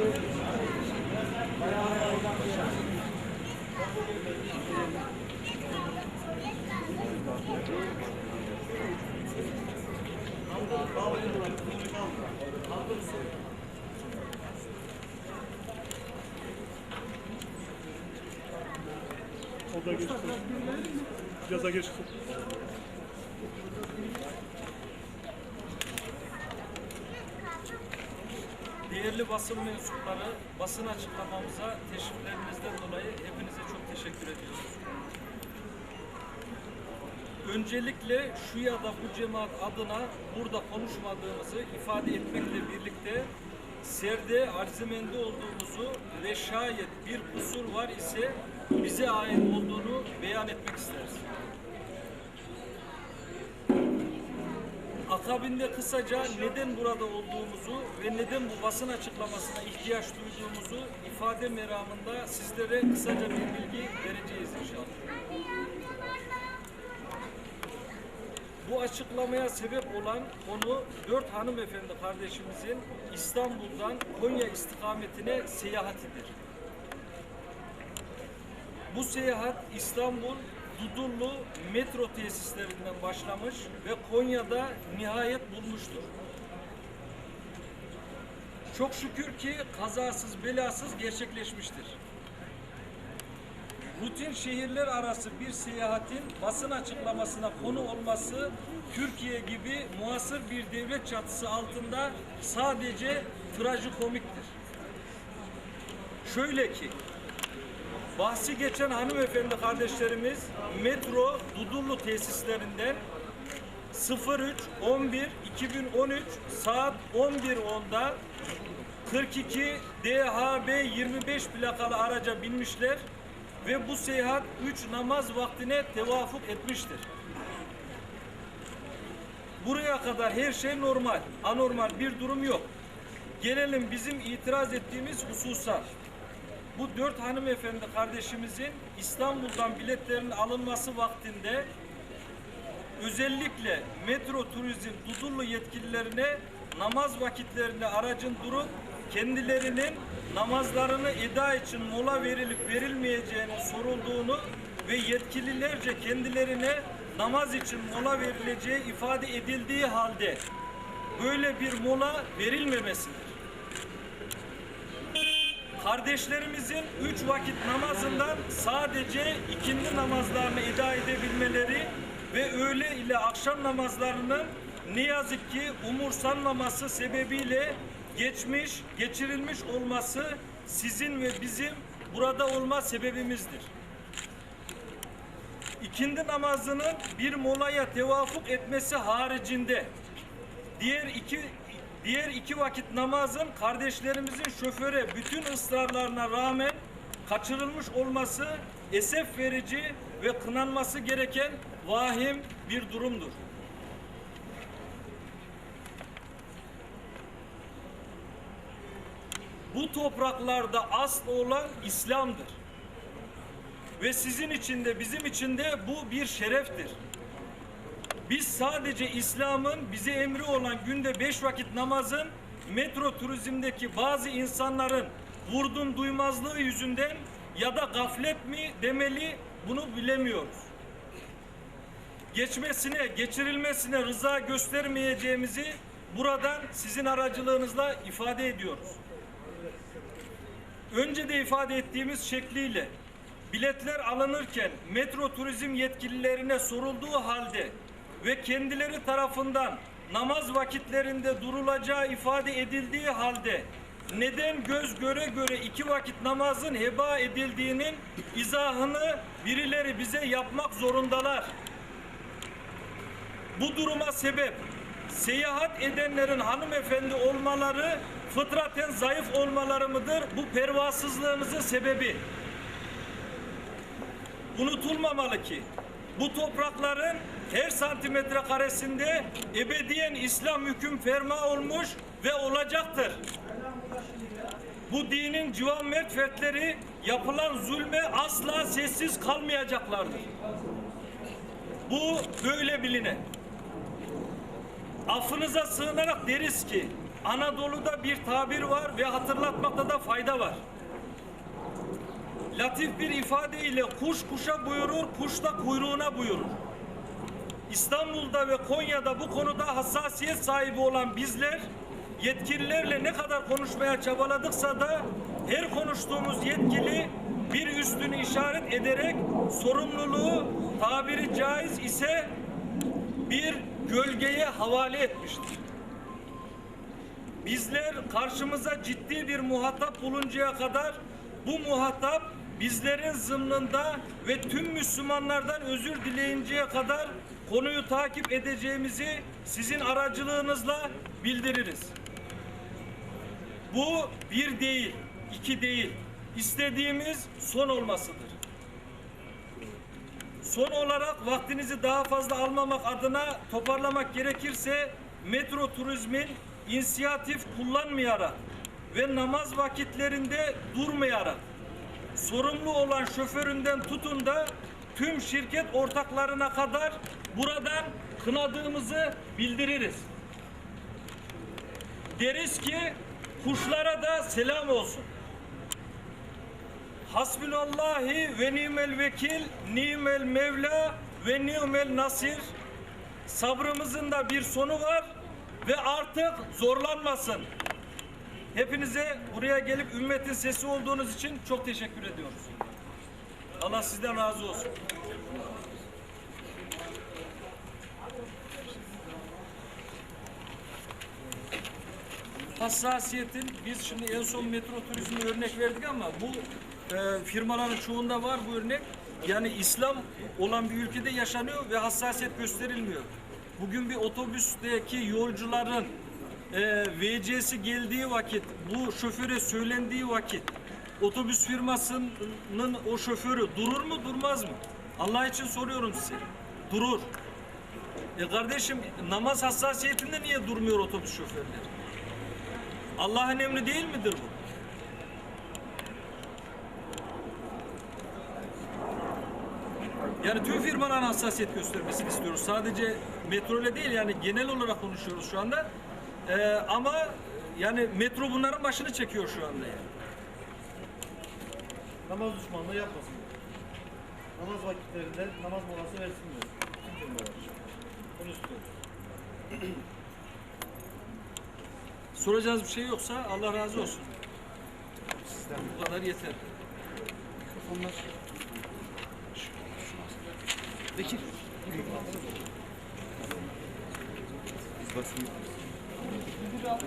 O da geçti. Yaza geçti. Değerli basın mensupları, basın açıklamamıza teşriflerinizden dolayı hepinize çok teşekkür ediyoruz. Öncelikle şu ya da bu cemaat adına burada konuşmadığımızı ifade etmekle birlikte serde arzimendi olduğumuzu ve şayet bir kusur var ise bize ait olduğunu beyan etmek isteriz. Akabinde kısaca neden burada olduğumuzu ve neden bu basın açıklamasına ihtiyaç duyduğumuzu ifade meramında sizlere kısaca bir bilgi vereceğiz inşallah. Bu açıklamaya sebep olan konu dört hanımefendi kardeşimizin İstanbul'dan Konya istikametine seyahatidir. Bu seyahat İstanbul Dudullu metro tesislerinden başlamış ve Konya'da nihayet bulmuştur. Çok şükür ki kazasız belasız gerçekleşmiştir. Rutin şehirler arası bir seyahatin basın açıklamasına konu olması Türkiye gibi muasır bir devlet çatısı altında sadece trajikomiktir. Şöyle ki Bahsi geçen hanımefendi kardeşlerimiz metro Dudullu tesislerinden 03 11 2013 saat 11.10'da 42 DHB 25 plakalı araca binmişler ve bu seyahat 3 namaz vaktine tevafuk etmiştir. Buraya kadar her şey normal, anormal bir durum yok. Gelelim bizim itiraz ettiğimiz hususa bu dört hanımefendi kardeşimizin İstanbul'dan biletlerin alınması vaktinde özellikle metro turizm Dudullu yetkililerine namaz vakitlerinde aracın durup kendilerinin namazlarını eda için mola verilip verilmeyeceğini sorulduğunu ve yetkililerce kendilerine namaz için mola verileceği ifade edildiği halde böyle bir mola verilmemesidir kardeşlerimizin üç vakit namazından sadece ikindi namazlarını eda edebilmeleri ve öğle ile akşam namazlarının ne yazık ki umursanmaması sebebiyle geçmiş, geçirilmiş olması sizin ve bizim burada olma sebebimizdir. İkindi namazının bir molaya tevafuk etmesi haricinde diğer iki diğer iki vakit namazın kardeşlerimizin şoföre bütün ısrarlarına rağmen kaçırılmış olması esef verici ve kınanması gereken vahim bir durumdur. Bu topraklarda asıl olan İslam'dır. Ve sizin için de bizim için de bu bir şereftir. Biz sadece İslam'ın bize emri olan günde beş vakit namazın metro turizmdeki bazı insanların vurdum duymazlığı yüzünden ya da gaflet mi demeli bunu bilemiyoruz. Geçmesine, geçirilmesine rıza göstermeyeceğimizi buradan sizin aracılığınızla ifade ediyoruz. Önce de ifade ettiğimiz şekliyle biletler alınırken metro turizm yetkililerine sorulduğu halde ve kendileri tarafından namaz vakitlerinde durulacağı ifade edildiği halde neden göz göre göre iki vakit namazın heba edildiğinin izahını birileri bize yapmak zorundalar. Bu duruma sebep seyahat edenlerin hanımefendi olmaları fıtraten zayıf olmaları mıdır? Bu pervasızlığımızın sebebi. Unutulmamalı ki bu toprakların her santimetre karesinde ebediyen İslam hüküm ferma olmuş ve olacaktır. Bu dinin civan mert fertleri yapılan zulme asla sessiz kalmayacaklardır. Bu böyle biline. Affınıza sığınarak deriz ki Anadolu'da bir tabir var ve hatırlatmakta da fayda var. Latif bir ifade ile kuş kuşa buyurur, kuş da kuyruğuna buyurur. İstanbul'da ve Konya'da bu konuda hassasiyet sahibi olan bizler yetkililerle ne kadar konuşmaya çabaladıksa da her konuştuğumuz yetkili bir üstünü işaret ederek sorumluluğu tabiri caiz ise bir gölgeye havale etmiştir. Bizler karşımıza ciddi bir muhatap buluncaya kadar bu muhatap bizlerin zımnında ve tüm Müslümanlardan özür dileyinceye kadar konuyu takip edeceğimizi sizin aracılığınızla bildiririz. Bu bir değil, iki değil. İstediğimiz son olmasıdır. Son olarak vaktinizi daha fazla almamak adına toparlamak gerekirse metro turizmin inisiyatif kullanmayarak ve namaz vakitlerinde durmayarak sorumlu olan şoföründen tutun da tüm şirket ortaklarına kadar buradan kınadığımızı bildiririz. Deriz ki kuşlara da selam olsun. Hasbünallahi ve nimel vekil, nimel mevla ve nimel nasir. Sabrımızın da bir sonu var ve artık zorlanmasın. Hepinize buraya gelip ümmetin sesi olduğunuz için çok teşekkür ediyoruz. Allah sizden razı olsun. Hassasiyetin biz şimdi en son metro turizmi örnek verdik ama bu e, firmaların çoğunda var bu örnek. Yani İslam olan bir ülkede yaşanıyor ve hassasiyet gösterilmiyor. Bugün bir otobüsteki yolcuların e, VC'si geldiği vakit, bu şoföre söylendiği vakit otobüs firmasının o şoförü durur mu durmaz mı? Allah için soruyorum size. Durur. E kardeşim namaz hassasiyetinde niye durmuyor otobüs şoförleri? Allah'ın emri değil midir bu? Yani tüm firmaların hassasiyet göstermesini istiyoruz. Sadece metro ile değil yani genel olarak konuşuyoruz şu anda. Ee, ama yani metro bunların başını çekiyor şu anda yani. Namaz düşmanlığı yapmasın. Namaz vakitlerinde namaz molası versin diyor. Firmalar. Bunu istiyoruz. Soracağınız bir şey yoksa Allah razı olsun. Bu kadar yeter. Bu da